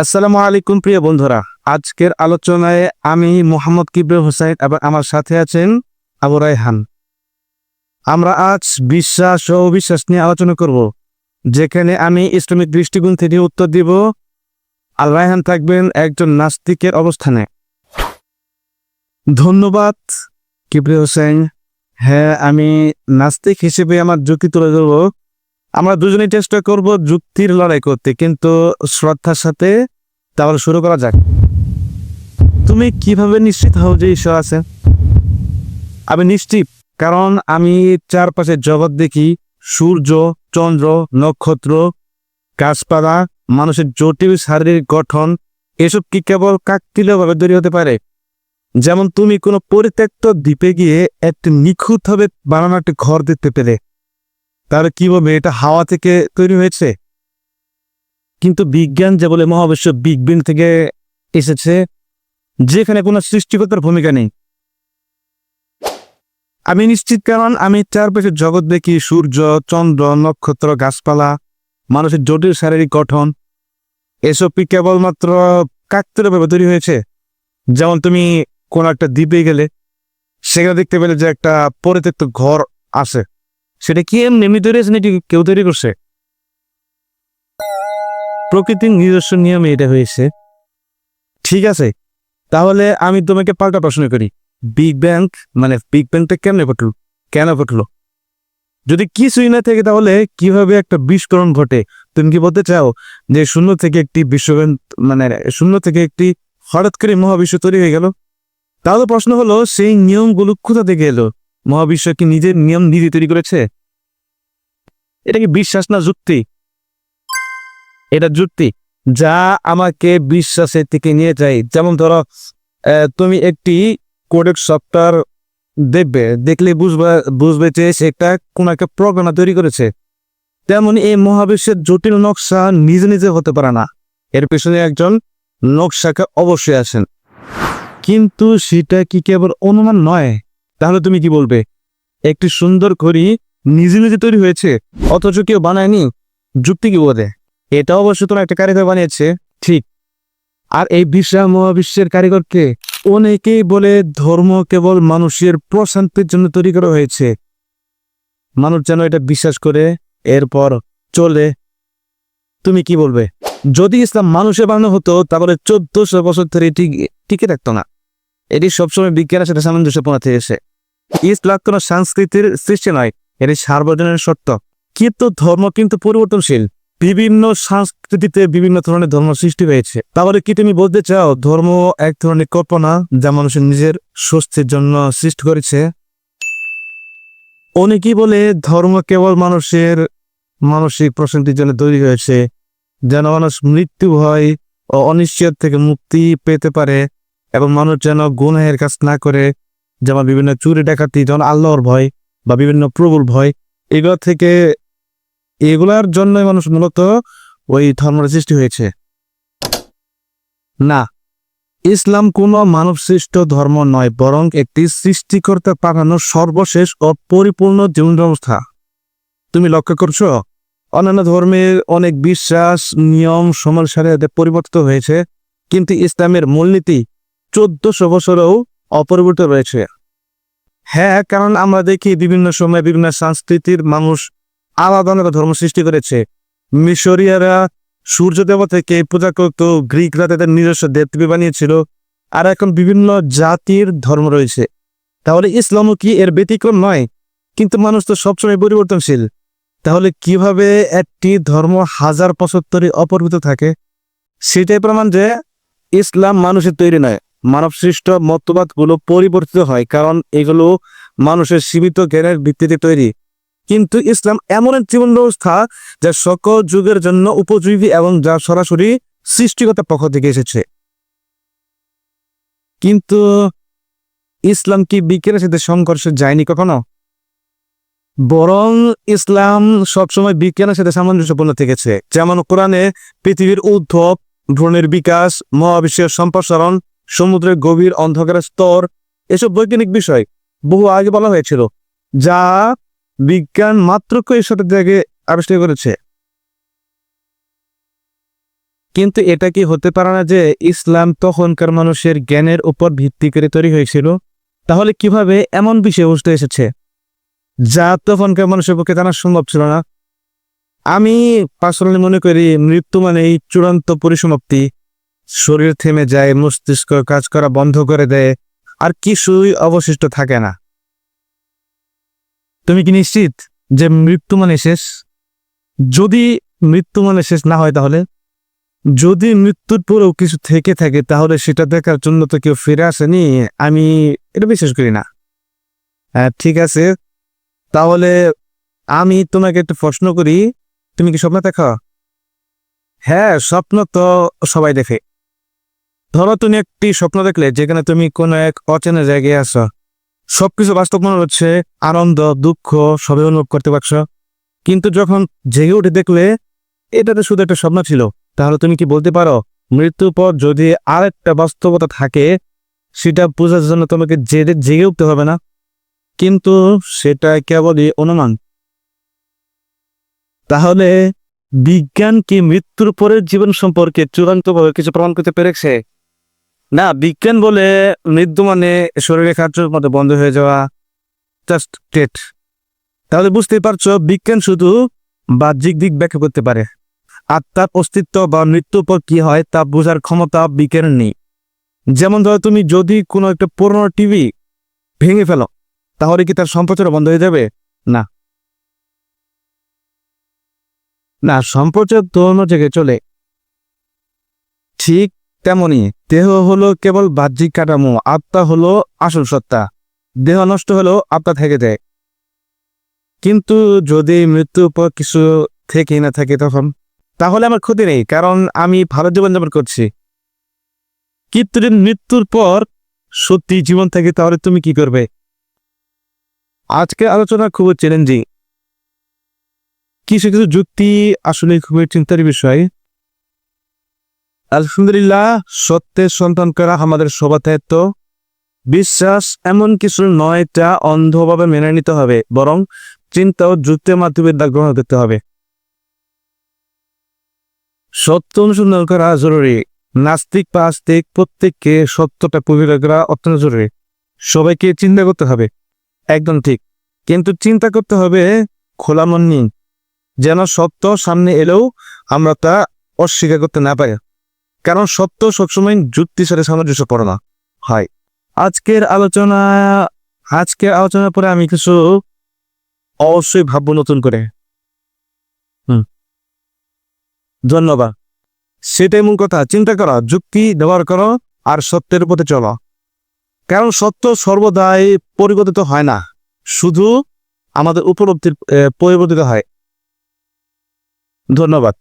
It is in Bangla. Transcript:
আসসালামু আলাইকুম প্রিয় বন্ধুরা। আজকের আলোচনায় আমি মোহাম্মদ কিবরুল হোসেন এবং আমার সাথে আছেন আবু রায়হান। আমরা আজ বিশ্বাস ও অবিশ্বাস নিয়ে আলোচনা করব, যেখানে আমি ইসলামিক দৃষ্টিকোণ থেকে উত্তর দিব আল রায়হান থাকবেন একজন নাস্তিকের অবস্থানে। ধন্যবাদ কিবরি হোসেন হ্যাঁ আমি নাস্তিক হিসেবে আমার যুক্তি তুলে ধরবো। আমরা দুজনেই চেষ্টা করব যুক্তির লড়াই করতে, কিন্তু শ্রদ্ধার সাথে তাহলে শুরু করা যাক। তুমি কীভাবে নিশ্চিত হও যে ঈশ্বর আছে? আমি নিশ্চিত, কারণ আমি চারপাশে জগৎ দেখি। সূর্য, চন্দ্র, নক্ষত্র, গাছপালা, মানুষের জটিল শারীরিক গঠন, এসব কি কেবল কাকতিলীয়ভাবে তৈরি হতে পারে? যেমন তুমি কোনো পরিত্যক্ত দ্বীপে গিয়ে একটি নিখুঁতভাবে বানানো একটি ঘর দেখতে পেলে। তাহলে কি বলবে? এটা হাওয়া থেকে তৈরি হয়েছে? কিন্তু বিজ্ঞান যে বলে মহাবিশ্ব বিগ বিন থেকে এসেছে, যেখানে কোনো সৃষ্টিকতার ভূমিকা নেই। আমি নিশ্চিত কারণ আমি চারপাশে জগৎ দেখি, সূর্য, চন্দ্র, নক্ষত্র, গাছপালা, মানুষের জটিল শারীরিক গঠন। এসব কেবলমাত্র কাকতালীয়ভাবে তৈরি হয়েছে? যেমন তুমি কোন একটা দ্বীপে গেলে, সেখানে দেখতে পেলে যে একটা পরিত্যক্ত ঘর আছে। সেটা কি এমনি তৈরি হয়েছে নাকি কেউ তৈরি করছে? প্রকৃতির নিজস্ব নিয়মে এটা হয়েছে। ঠিক আছে, তাহলে আমি তোমাকে পাল্টা প্রশ্ন করি। বিগ ব্যাং মানে বিগ ব্যাংটা কেমনে ঘটলো কেন ঘটলো যদি কিছুই না থাকে তাহলে কীভাবে একটা বিস্ফোরণ ঘটে? তুমি কি বলতে চাও যে শূন্য থেকে একটি বিশ্বব্যাংক মানে শূন্য থেকে একটি হঠাৎ করে মহাবিশ্ব তৈরি হয়ে গেল? তাহলে প্রশ্ন হলো, সেই নিয়মগুলো কোথা থেকে এলো? মহাবিশ্ব কি নিজের নিয়ম নিজে তৈরি করেছে? এটা কি বিশ্বাস না যুক্তি? এটা যুক্তি। যা আমাকে বিশ্বাসের থেকে নিয়ে যায়। যেমন ধরো তুমি একটি কোডেক সফটওয়্যার দেখবে, দেখলে বুঝবে বুঝবে যে সেটা কোন একটা প্রোগ্রাম তৈরি করেছে। তেমন এই মহাবিশ্বের জটিল নকশা নিজে নিজে হতে পারে না। এর পেছনে একজন নকশাকে অবশ্যই আছেন। কিন্তু সেটা কি কেবল অনুমান নয়? তাহলে তুমি কি বলবে? একটি সুন্দর ঘড়ি নিজে নিজে তৈরি হয়েছে, অথচ কেউ বানায়নি। যুক্তি কি বলে এটা অবশ্য তোমার একটা কারিগর বানিয়েছে, ঠিক। আর এই বিশাল মহাবিশ্বের কারিগরকে অনেকেই বলে ধর্ম কেবল মানুষের প্রশান্তির জন্য তৈরি করা হয়েছে। মানুষ যেন এটা বিশ্বাস করে, এরপর চলে। তুমি কি বলবে? যদি ইসলাম মানুষের বানানো হতো, তাহলে চোদ্দশো বছর ধরে এটি টিকে থাকতো না। এটি সবসময় বিজ্ঞানের সাথে সামঞ্জস্যপূর্ণ থেকেছে ইসলাম কোনো সংস্কৃতির সৃষ্টি নয়, এটি সার্বজনীন সত্য। কিন্তু ধর্ম কিন্তু পরিবর্তনশীল। বিভিন্ন সংস্কৃতিতে বিভিন্ন ধরনের ধর্ম সৃষ্টি হয়েছে। তাহলে কি তুমি বলতে চাও, ধর্ম এক ধরনের কল্পনা যা মানুষের নিজের স্বস্তির জন্য সৃষ্টি করেছে? অনেকেই বলে ধর্ম কেবল মানুষের মানসিক প্রশান্তির জন্য তৈরি হয়েছে, যেন মানুষ মৃত্যু ভয় ও অনিশ্চয় থেকে মুক্তি পেতে পারে এবং মানুষ যেন গুনাহের কাজ না করে যেমন বিভিন্ন চুরি ডাকাতি, যেমন আল্লাহর ভয় বা বিভিন্ন প্রবল ভয়, এগুলো থেকে এগুলার জন্যই মানুষ মূলত ওই ধর্মের সৃষ্টি হয়েছে। না, ইসলাম কোনো মানব সৃষ্ট ধর্ম নয়, বরং একটি সৃষ্টিকর্তা পাঠানো সর্বশেষ ও পরিপূর্ণ জীবন ব্যবস্থা। তুমি লক্ষ্য করছ? অন্যান্য ধর্মের অনেক বিশ্বাস, নিয়ম সময়ের পরিবর্তিত হয়েছে, কিন্তু ইসলামের মূলনীতি চোদ্দশো বছরেও অপরিবর্তিত রয়েছে। হ্যাঁ কারণ আমরা দেখি বিভিন্ন সময় বিভিন্ন সংস্কৃতির মানুষ আলাদা আলাদা ধর্ম সৃষ্টি করেছে। মিশরীয়রা সূর্য দেবতাকে পূজা করত, গ্রিকরা তাদের নিজস্ব দেবদেবী বানিয়েছিল, আর এখন বিভিন্ন জাতির ধর্ম রয়েছে। তাহলে ইসলামও কি এর ব্যতিক্রম নয়? কিন্তু মানুষ তো সবসময় পরিবর্তনশীল। তাহলে কীভাবে একটি ধর্ম হাজার ধরে অপরিবর্তিত থাকে? সেটাই প্রমাণ যে ইসলাম মানুষের তৈরি নয়। মানব সৃষ্ট মতবাদগুলো পরিবর্তিত হয়, কারণ এগুলো মানুষের সীমিত জ্ঞানের ভিত্তিতে তৈরি। কিন্তু ইসলাম এমন এক জীবন ব্যবস্থা যা সকল যুগের জন্য উপযোগী এবং যা সরাসরি সৃষ্টিগত পক্ষ থেকে এসেছে। কিন্তু ইসলাম কি বিজ্ঞানের সাথে সংঘর্ষে যায়নি কখনো? বরং ইসলাম সবসময় বিজ্ঞানের সাথে সামঞ্জস্যপূর্ণ থেকেছে। যেমন কোরআনে পৃথিবীর উদ্ভব ভ্রণের বিকাশ, মহাবিশ্বের সম্প্রসারণ সমুদ্রের গভীর অন্ধকারের স্তর, এসব বৈজ্ঞানিক বিষয় বহু আগে বলা হয়েছিল, যা বিজ্ঞান মাত্র কয়েক শত থেকে আবিষ্কার করেছে। কিন্তু এটা কি হতে পারে না যে ইসলাম তখনকার মানুষের জ্ঞানের উপর ভিত্তি করে তৈরি হয়েছিল? তাহলে কীভাবে এমন বিষয় উঠতে এসেছে, যা তখনকার মানুষের পক্ষে জানা সম্ভব ছিল না? আমি পার্সোনালি মনে করি মৃত্যু মানে এই চূড়ান্ত পরিসমাপ্তি শরীর থেমে যায়, মস্তিষ্ক কাজ করা বন্ধ করে দেয়, আর কিছুই অবশিষ্ট থাকে না। তুমি কি নিশ্চিত যে মৃত্যু মানে শেষ? যদি মৃত্যু মানে শেষ না হয় তাহলে? যদি মৃত্যুর পরেও কিছু থেকে থাকে, তাহলে সেটা দেখার জন্য তো কেউ ফিরে আসেনি। আমি এটা বিশ্বাস করি না। হ্যাঁ ঠিক আছে। তাহলে আমি তোমাকে একটা প্রশ্ন করি। তুমি কি স্বপ্ন দেখো? হ্যাঁ স্বপ্ন তো সবাই দেখে। ধরো তুমি একটি স্বপ্ন দেখলে, যেখানে তুমি কোনো এক অচেনা জায়গায় আছো। সবকিছু বাস্তব মনে হচ্ছে, আনন্দ, দুঃখ, সবই অনুভব করতে পারছ। কিন্তু যখন জেগে উঠে দেখলে এটা তো শুধু একটা স্বপ্ন ছিল। তাহলে তুমি কি বলতে পারো, মৃত্যুর পর যদি আর একটা বাস্তবতা থাকে, সেটা বোঝার জন্য তোমাকে জেগে জেগে উঠতে হবে না? কিন্তু সেটা কেবলই অনুমান। তাহলে বিজ্ঞান কি মৃত্যুর পরের জীবন সম্পর্কে চূড়ান্তভাবে কিছু প্রমাণ করতে পেরেছে? না, বিজ্ঞান বলে মৃত্যু মানে শরীরে কার্যের মতো বন্ধ হয়ে যাওয়া জাস্ট ডেট তাহলে বুঝতেই পারছ, বিজ্ঞান শুধু বাহ্যিক দিক ব্যাখ্যা করতে পারে। আত্মার অস্তিত্ব বা মৃত্যুর পর কি হয়, তা বোঝার ক্ষমতা বিজ্ঞানের নেই। যেমন ধরো, তুমি যদি কোনো একটা পুরনো টিভি ভেঙে ফেলো, তাহলে কি তার সম্প্রচার বন্ধ হয়ে যাবে? না। না, সম্প্রচার তো অন্য জায়গায় চলে। ঠিক তেমনি দেহ হলো কেবল বাহ্যিক কাঠামো, আত্মা হলো আসল সত্তা। দেহ নষ্ট হলেও আত্মা থেকে যায়। কিন্তু যদি মৃত্যুর পর কিছু থেকে না থাকে তখন? তাহলে আমার ক্ষতি নেই, কারণ আমি ভালো জীবনযাপন করছি। কিন্তু যদি মৃত্যুর পর সত্যি জীবন থাকে, তাহলে তুমি কি করবে? আজকে আলোচনা খুবই চ্যালেঞ্জিং কিছু কিছু যুক্তি আসলে খুবই চিন্তার বিষয়। আলহামদুলিল্লাহ, সত্যের সন্তান করা আমাদের সবার দায়িত্ব? বিশ্বাস এমন কিছু নয় তা অন্ধভাবে মেনে নিতে হবে, বরং চিন্তা ও যুক্তির মাধ্যমে তা গ্রহণ করতে হবে। সত্য অনুসন্ধান করা জরুরি। নাস্তিক বা আস্তিক প্রত্যেককে সত্যটা পরিবার করা অত্যন্ত জরুরি। সবাইকে চিন্তা করতে হবে। একদম ঠিক। কিন্তু চিন্তা করতে হবে খোলা মন নিয়ে যেন সত্য সামনে এলেও আমরা তা অস্বীকার করতে না পারি। কারণ সত্য সবসময় যুক্তির সাথে সামঞ্জস্য করে না। হয়। আজকের আলোচনা, আজকের আলোচনার পরে আমি কিছু অবশ্যই ভাববো নতুন করে। হুম। ধন্যবাদ। সেটাই মূল কথা। চিন্তা করো, যুক্তি ব্যবহার করো আর সত্যের পথে চলো। কারণ সত্য সর্বদাই পরিবর্তিত হয় না। শুধু আমাদের উপলব্ধির পরিবর্তিত হয়। ধন্যবাদ।